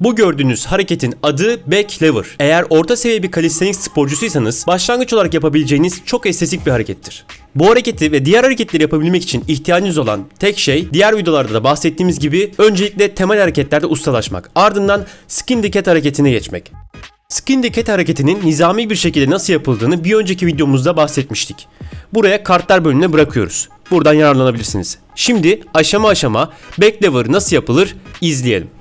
Bu gördüğünüz hareketin adı back lever. Eğer orta seviye bir calisthenics sporcusuysanız başlangıç olarak yapabileceğiniz çok estetik bir harekettir. Bu hareketi ve diğer hareketleri yapabilmek için ihtiyacınız olan tek şey diğer videolarda da bahsettiğimiz gibi öncelikle temel hareketlerde ustalaşmak. Ardından skin diket hareketine geçmek. Skin diket hareketinin nizami bir şekilde nasıl yapıldığını bir önceki videomuzda bahsetmiştik. Buraya kartlar bölümüne bırakıyoruz. Buradan yararlanabilirsiniz. Şimdi aşama aşama back lever nasıl yapılır izleyelim.